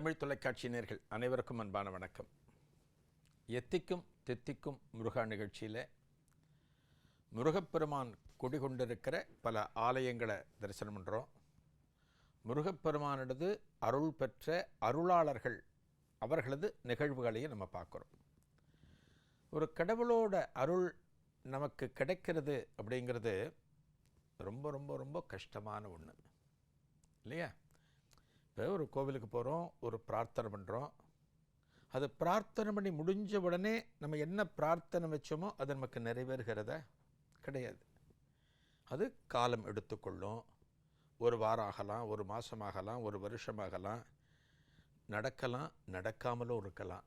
தமிழ் தொலைக்காட்சி நேர்கள் அனைவருக்கும் அன்பான வணக்கம். எத்திக்கும் தித்திக்கும் முருகா நிகழ்ச்சியில் முருகப்பெருமான் குடிகொண்டிருக்கிற பல ஆலயங்களை தரிசனம் பண்ணுறோம் முருகப்பெருமானது அருள் பெற்ற அருளாளர்கள் அவர்களது நிகழ்வுகளையும் நம்ம பார்க்குறோம். ஒரு கடவுளோட அருள் நமக்கு கிடைக்கிறது அப்படிங்கிறது ரொம்ப ரொம்ப ரொம்ப கஷ்டமான ஒன்று இல்லையா? இப்போ ஒரு கோவிலுக்கு போகிறோம் ஒரு பிரார்த்தனை பண்ணுறோம். அது பிரார்த்தனை பண்ணி முடிஞ்ச உடனே நம்ம என்ன பிரார்த்தனை வச்சோமோ அது நமக்கு நிறைவேறுகிறதா? கிடையாது. அது காலம் எடுத்துக்கொள்ளும். ஒரு வாரம் ஆகலாம் ஒரு மாதம் ஆகலாம் ஒரு வருஷமாகலாம் நடக்கலாம் நடக்காமலும் இருக்கலாம்.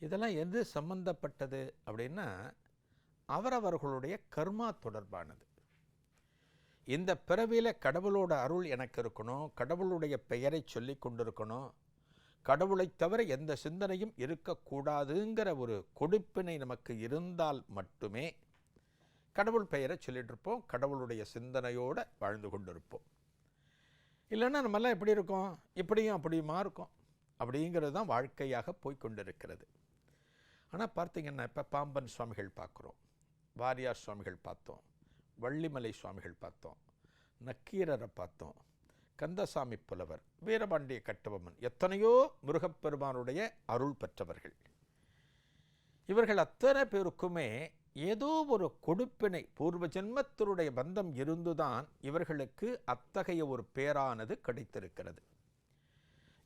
இதெல்லாம் எது சம்பந்தப்பட்டது அப்படின்னா அவரவர்களுடைய கர்மா தொடர்பானது. இந்த பிறவியில் கடவுளோட அருள் எனக்கு இருக்கணும் கடவுளுடைய பெயரை சொல்லி கொண்டிருக்கணும் கடவுளை தவிர எந்த சிந்தனையும் இருக்கக்கூடாதுங்கிற ஒரு கொடுப்பினை நமக்கு இருந்தால் மட்டுமே கடவுள் பெயரை சொல்லிகிட்ருப்போம் கடவுளுடைய சிந்தனையோடு வாழ்ந்து கொண்டிருப்போம். இல்லைன்னா நம்மெல்லாம் எப்படி இருக்கோம்? இப்படியும் அப்படியுமா இருக்கும்? அப்படிங்கிறது தான் வாழ்க்கையாக போய்கொண்டிருக்கிறது ஆனால் பார்த்தீங்கன்னா இப்போ பாம்பன் சுவாமிகள் பார்க்குறோம் வாரியார் சுவாமிகள் பார்த்தோம். வள்ளிமலை சுவாமிகள் பார்த்தோம் நக்கீரரை பார்த்தோம் கந்தசாமி புலவர் வீரபாண்டிய கட்டபொம்மன் எத்தனையோ முருகப்பெருமானுடைய அருள் பெற்றவர்கள். இவர்கள் அத்தனை பேருக்குமே ஏதோ ஒரு கொடுப்பினை பூர்வ ஜென்மத்தினுடைய பந்தம் இருந்துதான் இவர்களுக்கு அத்தகைய ஒரு பேரானது கிடைத்திருக்கிறது.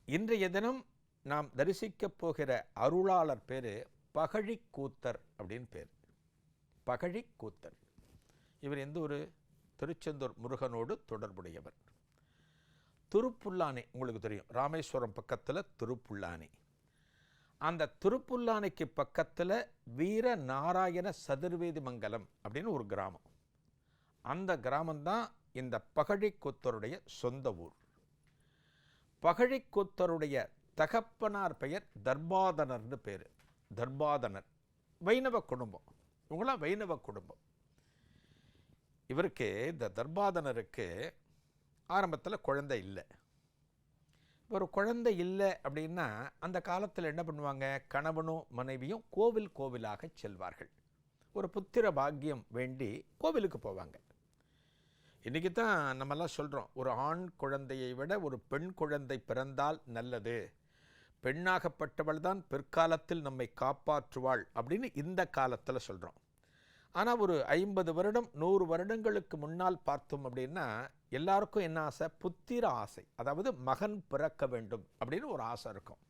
இன்றைய தினம் நாம் தரிசிக்கப் போகிற அருளாளர் பேர் பகழிக்கூத்தர் அப்படின்னு பேர். பகழிக்கூத்தர். இவர் எந்த ஒரு திருச்செந்தூர் முருகனோடு தொடர்புடையவர். திருப்புல்லானி உங்களுக்கு தெரியும். ராமேஸ்வரம் பக்கத்தில் திருப்புல்லானி அந்த திருப்புல்லானிக்கு பக்கத்தில் வீர நாராயண சதுர்வேதி மங்கலம் அப்படின்னு ஒரு கிராமம். அந்த கிராமம்தான் இந்த பகழிக்கூத்தருடைய சொந்த ஊர். பகழிக்கூத்தருடைய தகப்பனார் பெயர் தர்பாதனர்னு பேர். தர்பாதனர். வைணவ குடும்பம். இவங்களாம் வைணவ குடும்பம். இவருக்கு இந்த தர்பாதனருக்கு ஆரம்பத்தில் குழந்தை இல்லை. ஒரு குழந்தை இல்லை அப்படின்னா அந்த காலத்தில் என்ன பண்ணுவாங்க? கணவனும் மனைவியும் கோவில் கோவிலாக செல்வார்கள். ஒரு புத்திர பாக்கியம் வேண்டி கோவிலுக்கு போவாங்க. இன்றைக்கி தான் நம்மெல்லாம் சொல்கிறோம் ஒரு ஆண் குழந்தையை விட ஒரு பெண் குழந்தை பிறந்தால் நல்லது. பெண்ணாகப்பட்டவள் தான் பிற்காலத்தில் நம்மை காப்பாற்றுவாள் அப்படின்னு இந்த காலத்தில் சொல்கிறோம் ஆனால் ஒரு ஐம்பது வருடம் நூறு வருடங்களுக்கு முன்னால் பார்த்தோம் அப்படின்னா எல்லாருக்கும் என்ன ஆசை? புத்திர ஆசை. அதாவது மகன் பிறக்க வேண்டும் அப்படின்னு ஒரு ஆசை இருக்கும்.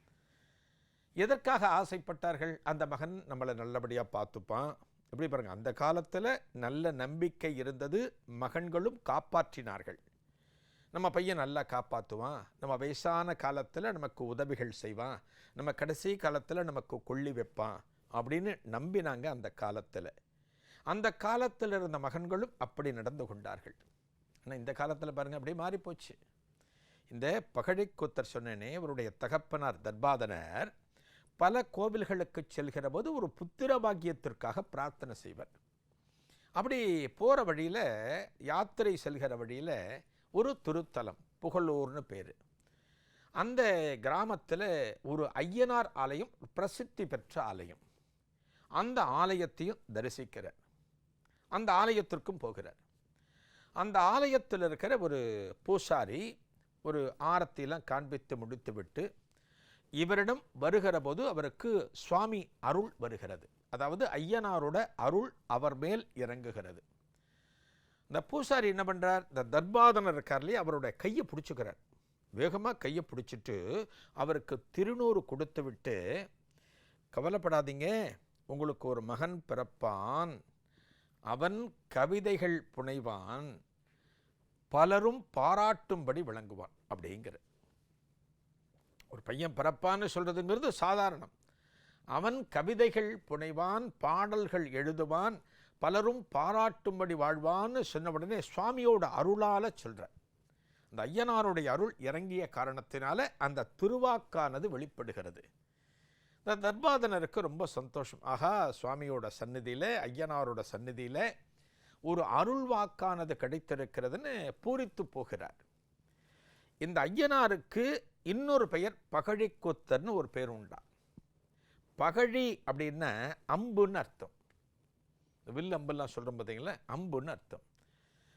எதற்காக ஆசைப்பட்டார்கள்? அந்த மகன் நம்மளை நல்லபடியாக பார்த்துப்பான். எப்படி பாருங்கள் அந்த காலத்தில் நல்ல நம்பிக்கை இருந்தது மகன்களும் காப்பாற்றினார்கள். நம்ம பையன் நல்லா காப்பாற்றுவான் நம்ம வயசான காலத்தில் நமக்கு உதவிகள் செய்வான். நம்ம கடைசி காலத்தில் நமக்கு கொள்ளி வைப்பான் அப்படின்னு நம்பினாங்க அந்த காலத்தில். அந்த காலத்தில் இருந்த மகன்களும் அப்படி நடந்து கொண்டார்கள். ஆனால் இந்த காலத்தில் பாருங்கள் அப்படியே மாறிப்போச்சு. இந்த பகழிக்கூத்தர் சொன்னனே அவருடைய தகப்பனார் தர்பாதனர் பல கோவில்களுக்கு செல்கிற போது ஒரு புத்திர பாக்கியத்திற்காக பிரார்த்தனை செய்வர். அப்படி போகிற வழியில் யாத்திரை செல்கிற வழியில் ஒரு திருத்தலம் புகழூர்னு பேர். அந்த கிராமத்தில் ஒரு ஐயனார் ஆலயம் பிரசித்தி பெற்ற ஆலயம். அந்த ஆலயத்தையும் தரிசிக்கிறார். அந்த ஆலயத்திற்கும் போகிறார். அந்த ஆலயத்தில் இருக்கிற ஒரு பூசாரி ஒரு ஆரத்திலாம் காண்பித்து முடித்துவிட்டு இவரிடம் வருகிற போது அவருக்கு சுவாமி அருள் வருகிறது. அதாவது ஐயனாரோட அருள் அவர் மேல் இறங்குகிறது. இந்த பூசாரி என்ன பண்ணுறார் இந்த தர்பாதனர் இருக்கார் இல்லையா? அவருடைய கையை பிடிச்சிக்கிறார். வேகமாக கையை பிடிச்சிட்டு அவருக்கு திருநூறு கொடுத்து விட்டு கவலைப்படாதீங்க. உங்களுக்கு ஒரு மகன் பிறப்பான். அவன் கவிதைகள் புனைவான் பலரும் பாராட்டும்படி விளங்குவான் அப்படிங்கிற. ஒரு பையன் பிறப்பான்னு சொல்கிறதுங்கிறது சாதாரணம். அவன் கவிதைகள் புனைவான் பாடல்கள் எழுதுவான் பலரும் பாராட்டும்படி வாழ்வான்னு சொன்ன உடனே சுவாமியோட அருளால் சொல்கிற அந்த ஐயனாருடைய அருள் இறங்கிய காரணத்தினால அந்த திருவாக்கானது வெளிப்படுகிறது. தர்பாதனருக்கு ரொம்ப சந்தோஷம். ஆகா சுவாமியோட சந்நிதியில் ஐயனாரோட சந்நிதியில் ஒரு அருள் வாக்கானது கிடைத்திருக்கிறதுன்னு பூரித்து போகிறார். இந்த ஐயனாருக்கு இன்னொரு பெயர் பகழிக்குத்தர்னு ஒரு பேர் உண்டா. பகழி அப்படின்னா அம்புன்னு அர்த்தம். வில் அம்பெல்லாம் சொல்கிறோம் பார்த்தீங்களா? அம்புன்னு அர்த்தம்.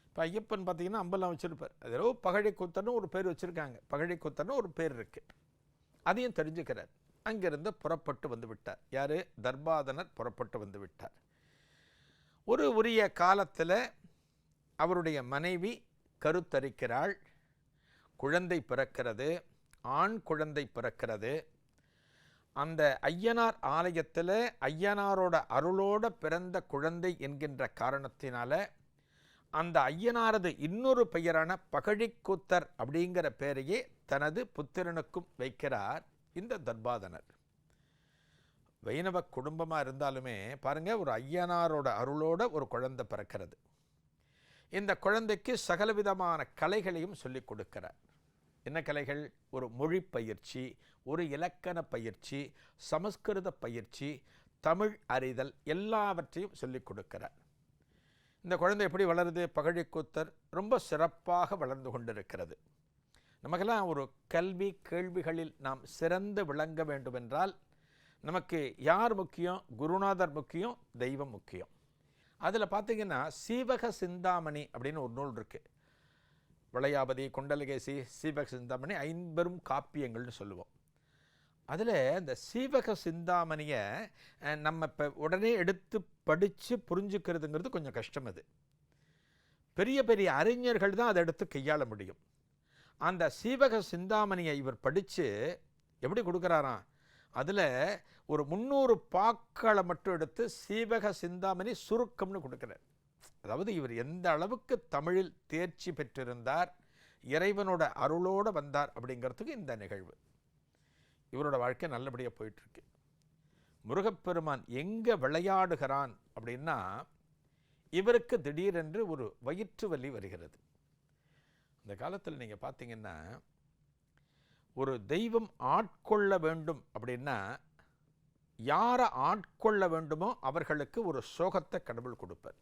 இப்போ ஐயப்பன் பார்த்தீங்கன்னா அம்பெல்லாம் வச்சுருப்பார். அது ஏதோ ஒரு பேர் வச்சுருக்காங்க. பகழி ஒரு பேர் இருக்குது அதையும் தெரிஞ்சுக்கிறார். அங்கிருந்து புறப்பட்டு வந்துவிட்டார். யார்? தர்பாதனர் புறப்பட்டு வந்து விட்டார் ஒரு உரிய காலத்தில் அவருடைய மனைவி கருத்தரிக்கிறாள். குழந்தை பிறக்கிறது ஆண் குழந்தை பிறக்கிறது. அந்த ஐயனார் ஆலயத்தில் ஐயனாரோட அருளோட பிறந்த குழந்தை என்கின்ற காரணத்தினால அந்த ஐயனாரது இன்னொரு பெயரான பகழிக்கூத்தர் அப்படிங்கிற பெயரையே தனது புத்திரனுக்கும் வைக்கிறார். இந்த தர்பாதனர். வைணவ குடும்பமாக இருந்தாலுமே பாருங்க ஒரு ஐயனாரோட அருளோட ஒரு குழந்தை பிறக்கிறது. இந்த குழந்தைக்கு சகலவிதமான கலைகளையும் சொல்லிக் கொடுக்கிறார். என்ன கலைகள்? ஒரு மொழி பயிற்சி ஒரு இலக்கண பயிற்சி சமஸ்கிருத பயிற்சி தமிழ் அறிதல் எல்லாவற்றையும் சொல்லிக் கொடுக்கிறார். இந்த குழந்தை எப்படி வளருது? பகழிக்கூத்தர் ரொம்ப சிறப்பாக வளர்ந்து கொண்டிருக்கிறது. நமக்கெல்லாம் ஒரு கல்வி கேள்விகளில் நாம் சிறந்து விளங்க வேண்டுமென்றால் நமக்கு யார் முக்கியம்? குருநாதர் முக்கியம் தெய்வம் முக்கியம். அதில் பார்த்தீங்கன்னா சீவக சிந்தாமணி அப்படின்னு ஒரு நூல் இருக்குது விளையாபதி குண்டலகேசி சீவக சிந்தாமணி ஐம்பெரும் காப்பியங்கள்னு சொல்லுவோம். அதில் இந்த சீவக சிந்தாமணியை நம்ம இப்போ உடனே எடுத்து படித்து புரிஞ்சுக்கிறதுங்கிறது கொஞ்சம் கஷ்டம் அது. பெரிய பெரிய அறிஞர்கள் தான் அதை எடுத்து கையாள முடியும். அந்த சீவக சிந்தாமணியை இவர் படித்து எப்படி கொடுக்குறாராம்? அதில் ஒரு முந்நூறு பாக்களை மட்டும் எடுத்து சீவக சிந்தாமணி சுருக்கம்னு கொடுக்குறார். அதாவது இவர் எந்த அளவுக்கு தமிழில் தேர்ச்சி பெற்றிருந்தார் இறைவனோட அருளோடு வந்தார் அப்படிங்கிறதுக்கு இந்த நிகழ்வு. இவரோட வாழ்க்கை நல்லபடியாக போயிட்டுருக்கு. முருகப்பெருமான் எங்கே விளையாடுகிறான் அப்படின்னா இவருக்கு திடீரென்று ஒரு வயிற்று வலி வருகிறது. இந்த காலத்தில் நீங்கள் பார்த்தீங்கன்னா ஒரு தெய்வம் ஆட்கொள்ள வேண்டும் அப்படின்னா யாரை ஆட்கொள்ள வேண்டுமோ அவர்களுக்கு ஒரு சோகத்தை கடவுள் கொடுப்பார்.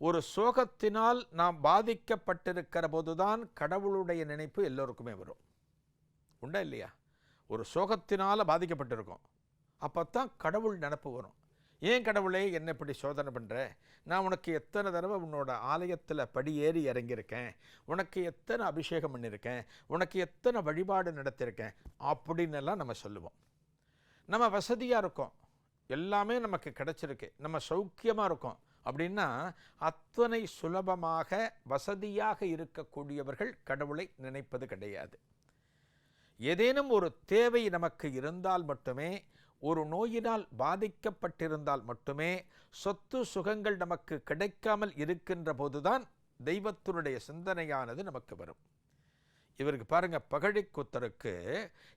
ஒரு சோகத்தினால் நாம் பாதிக்கப்பட்டிருக்கிற போதுதான் கடவுளுடைய நினைப்பு எல்லோருக்குமே வரும். உண்டா இல்லையா? ஒரு சோகத்தினால் பாதிக்கப்பட்டிருக்கோம். அப்போ தான் கடவுள் நினப்பு வரும். ஏன் கடவுளே என்ன இப்படி சோதனை பண்ணுற நான் உனக்கு எத்தனை தடவை உன்னோட ஆலயத்தில் படியேறி இறங்கியிருக்கேன். உனக்கு எத்தனை அபிஷேகம் பண்ணியிருக்கேன். உனக்கு எத்தனை வழிபாடு நடத்தியிருக்கேன். அப்படின்னு எல்லாம் நம்ம சொல்லுவோம். நம்ம வசதியாக இருக்கோம். எல்லாமே நமக்கு கிடச்சிருக்கு. நம்ம சௌக்கியமாக இருக்கோம். அப்படின்னா அத்தனை சுலபமாக வசதியாக இருக்கக்கூடியவர்கள் கடவுளை நினைப்பது கிடையாது. ஏதேனும் ஒரு தேவை நமக்கு இருந்தால் மட்டுமே ஒரு நோயினால் பாதிக்கப்பட்டிருந்தால் மட்டுமே சொத்து சுகங்கள் நமக்கு கிடைக்காமல் இருக்கின்ற போதுதான் தெய்வத்தினுடைய சிந்தனையானது நமக்கு வரும். இவருக்கு பாருங்க பகழிக்கூத்தருக்கு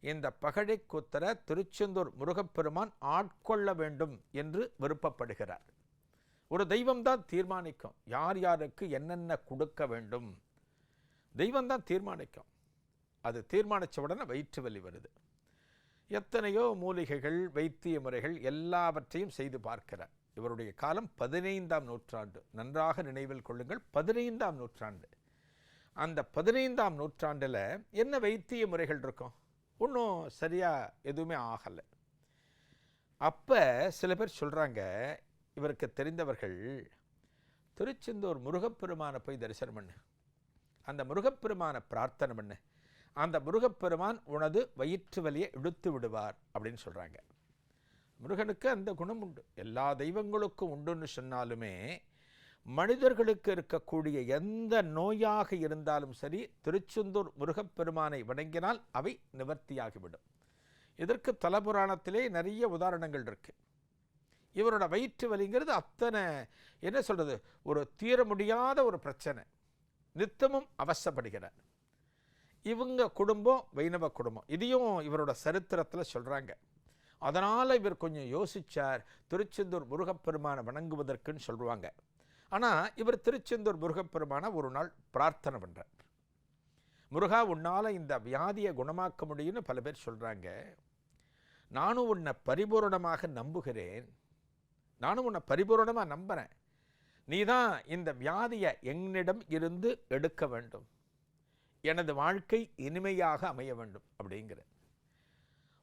இந்த பகழிக்கூத்தரை திருச்செந்தூர் முருகப்பெருமான் ஆட்கொள்ள வேண்டும் என்று விருப்பப்படுகிறார். ஒரு தெய்வம் தான் தீர்மானிக்கும். யார் யாருக்கு என்னென்ன கொடுக்க வேண்டும்? தெய்வம் தான் தீர்மானிக்கும். அது தீர்மானித்த உடனே வயிற்று வலி வருது. எத்தனையோ மூலிகைகள் வைத்திய முறைகள் எல்லாவற்றையும் செய்து பார்க்கிறார். இவருடைய காலம் பதினைந்தாம் நூற்றாண்டு. நன்றாக நினைவில் கொள்ளுங்கள் பதினைந்தாம் நூற்றாண்டு. அந்த பதினைந்தாம் நூற்றாண்டில் என்ன வைத்திய முறைகள் இருக்கும்? ஒன்றும் சரியாக எதுவுமே ஆகலை. அப்போ சில பேர் சொல்கிறாங்க இவருக்கு தெரிந்தவர்கள் திருச்செந்தூர் முருகப்பெருமானை போய் தரிசனம் பண்ணு. அந்த முருகப்பெருமானை பிரார்த்தனை பண்ணு. அந்த முருகப்பெருமான் உனது வயிற்று வலியை இழுத்து விடுவார் அப்படின்னு சொல்கிறாங்க முருகனுக்கு அந்த குணம் உண்டு. எல்லா தெய்வங்களுக்கும் உண்டுன்னு சொன்னாலுமே மனிதர்களுக்கு இருக்கக்கூடிய எந்த நோயாக இருந்தாலும் சரி திருச்செந்தூர் முருகப்பெருமானை வணங்கினால் அவை நிவர்த்தியாகிவிடும். இதற்கு தலபுராணத்திலே நிறைய உதாரணங்கள் இருக்கு. இவரோட வயிற்று வலிங்கிறது அத்தனை என்ன சொல்கிறது ஒரு தீர முடியாத ஒரு பிரச்சனை. நித்தமும் அவசப்படுகிறார் இவங்க குடும்பம் வைணவ குடும்பம். இதையும் இவரோட சரித்திரத்தில் சொல்கிறாங்க அதனால் இவர் கொஞ்சம் யோசிச்சார். திருச்செந்தூர் முருகப்பெருமானை வணங்குவதற்குன்னு சொல்லுவாங்க. ஆனால் இவர் திருச்செந்தூர் முருகப்பெருமானை ஒரு நாள் பிரார்த்தனை பண்ணுறார் முருகா உன்னால் இந்த வியாதியை குணமாக்க முடியும்னு பல பேர் சொல்கிறாங்க நானும் உன்னை பரிபூரணமாக நம்புகிறேன். நானும் உன்னை பரிபூரணமாக நம்புகிறேன் நீ தான் இந்த வியாதியை என்னிடம் இருந்து எடுக்க வேண்டும். எனது வாழ்க்கை இனிமையாக அமைய வேண்டும் அப்படிங்கிற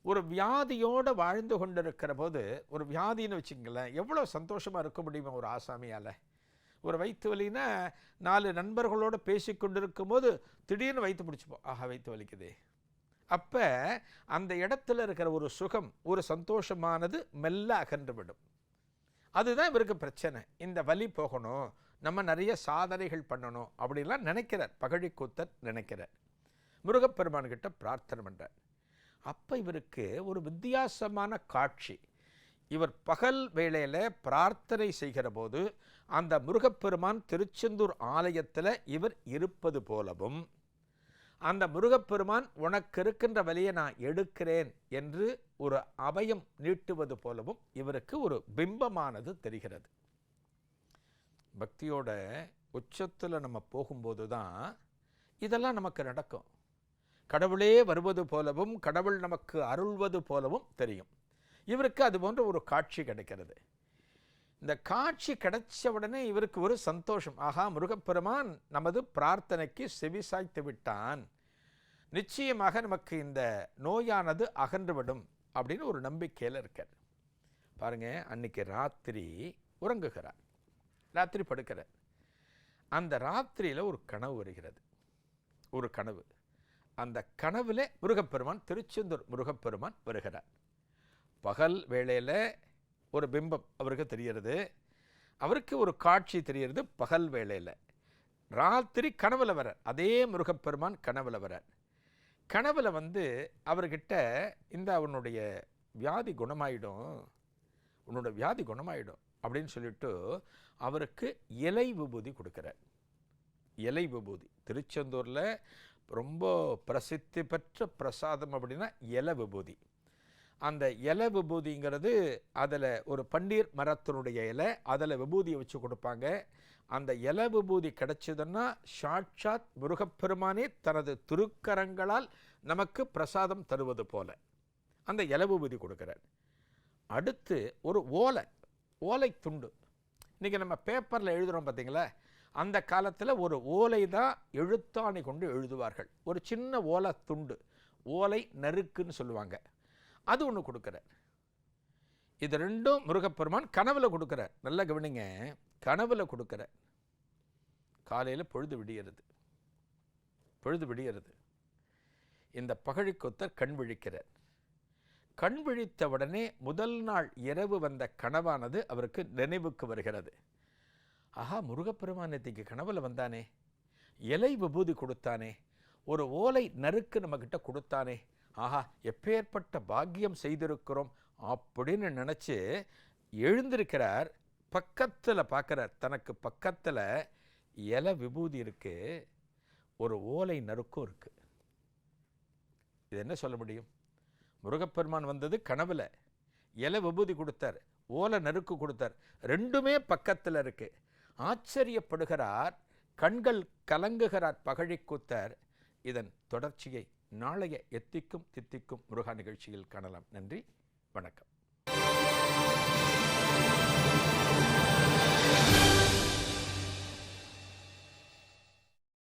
ஒரு வியாதியோடு வாழ்ந்து கொண்டிருக்கிற போது ஒரு வியாதின்னு வச்சுங்களேன் எவ்வளோ சந்தோஷமாக இருக்க முடியுமா ஒரு ஆசாமியால்? ஒரு வயிற்று வலின்னா நாலு நண்பர்களோடு பேசி கொண்டிருக்கும் போது திடீர்னு வயிற்று பிடிச்சிப்போம். ஆஹா வயிற்று வலிக்குதே. அப்போ அந்த இடத்துல இருக்கிற ஒரு சுகம் ஒரு சந்தோஷமானது மெல்ல அகன்றுவிடும் அதுதான் இவருக்கு பிரச்சனை. இந்த வலி போகணும் நம்ம நிறைய சாதனைகள் பண்ணணும் அப்படின்லாம் நினைக்கிறார். பகழிக்கூத்தர் நினைக்கிறார். முருகப்பெருமான்கிட்ட பிரார்த்தனை பண்ணுறார் அப்போ இவருக்கு ஒரு வித்தியாசமான காட்சி. இவர் பகல் வேளையில் பிரார்த்தனை செய்கிற போது அந்த முருகப்பெருமான் திருச்செந்தூர் ஆலயத்தில் இவர் இருப்பது போலவும் அந்த முருகப்பெருமான் உனக்கு இருக்கின்ற வழியை நான் எடுக்கிறேன் என்று ஒரு அபயம் நீட்டுவது போலவும் இவருக்கு ஒரு பிம்பமானது தெரிகிறது. பக்தியோட உச்சத்தில் நம்ம போகும்போது தான் இதெல்லாம் நமக்கு நடக்கும். கடவுளே வருவது போலவும் கடவுள் நமக்கு அருள்வது போலவும் தெரியும். இவருக்கு அது போன்ற ஒரு காட்சி கிடைக்கிறது. இந்த காட்சி கிடைச்ச உடனே இவருக்கு ஒரு சந்தோஷம். ஆகா முருகப்பெருமான் நமது பிரார்த்தனைக்கு செவிசாய்த்து விட்டான். நிச்சயமாக நமக்கு இந்த நோயானது அகன்றுவிடும் அப்படின்னு ஒரு நம்பிக்கையில் இருக்கார். பாருங்க அன்னைக்கு ராத்திரி உறங்குகிறார். ராத்திரி படுக்கிறார் அந்த ராத்திரியில் ஒரு கனவு வருகிறது. ஒரு கனவு. அந்த கனவில் முருகப்பெருமான் திருச்செந்தூர் முருகப்பெருமான் வருகிறார். பகல் வேளையில் ஒரு பிம்பம் அவருக்கு தெரிகிறது. அவருக்கு ஒரு காட்சி தெரிகிறது பகல் வேளையில். ராத்திரி கனவில் வரார் அதே முருகப்பெருமான் கனவில் வரார் கனவில் வந்து அவர்கிட்ட இந்த அவனுடைய வியாதி குணமாயிடும். உன்னோட வியாதி குணமாயிடும். அப்படின்னு சொல்லிட்டு அவருக்கு இலை விபூதி கொடுக்குறார். இலை விபூதி. திருச்செந்தூரில் ரொம்ப பிரசித்தி பெற்ற பிரசாதம் அப்படின்னா இலை விபூதி. அந்த இலை விபூதிங்கிறது அதில் ஒரு பன்னீர் மரத்தினுடைய இலை அதில் விபூதியை வச்சு கொடுப்பாங்க. அந்த இலை விபூதி கிடைச்சதுன்னா சாட்சாத் முருகப்பெருமானே தனது திருக்கரங்களால் நமக்கு பிரசாதம் தருவது போல அந்த இலை விபூதி கொடுக்குறார். அடுத்து ஒரு ஓலை ஓலை துண்டு இன்றைக்கி நம்ம பேப்பரில் எழுதுகிறோம் பார்த்தீங்களா அந்த காலத்தில் ஒரு ஓலை தான் எழுத்தாணி கொண்டு எழுதுவார்கள். ஒரு சின்ன ஓலை துண்டு. ஓலை நறுக்குன்னு சொல்லுவாங்க. அது ஒன்று கொடுக்குறார். இது ரெண்டும் முருகப்பெருமான் கனவில் கொடுக்குறார். நல்லா கவனிங்க. கனவில் கொடுக்குறார். காலையில் பொழுது விடியறது. பொழுது விடியறது. இந்த பகழிக்கொத்தர் கண் விழிக்கிறார். கண் விழித்த உடனே முதல் நாள் இரவு வந்த கனவானது அவருக்கு நினைவுக்கு வருகிறது. ஆஹா முருகப்பெருமான் நேத்திக்கு கனவுல வந்தானே. இலை விபூதி கொடுத்தானே. ஒரு ஓலை நறுக்கு நம்மக்கிட்ட கொடுத்தானே. ஆஹா எப்பேற்பட்ட பாக்கியம் செய்திருக்கிறோம் அப்படின்னு நினச்சி எழுந்திருக்கிறார். பக்கத்தில் பார்க்குறார். தனக்கு பக்கத்தில் இலை விபூதி இருக்கு. ஒரு ஓலை நறுக்கும் இருக்கு. இது என்ன சொல்ல முடியும்? முருகப்பெருமான் வந்தது கனவுல. இலை விபூதி கொடுத்தார் ஓலை நறுக்கு கொடுத்தார். ரெண்டுமே பக்கத்தில் இருக்கு. ஆச்சரியப்படுகிறார் கண்கள் கலங்குகிறார் பகழிக்கூத்தர் இதன் தொடர்ச்சியை நாளைய எத்திக்கும் தித்திக்கும் முருகா நிகழ்ச்சியில் காணலாம். நன்றி வணக்கம்.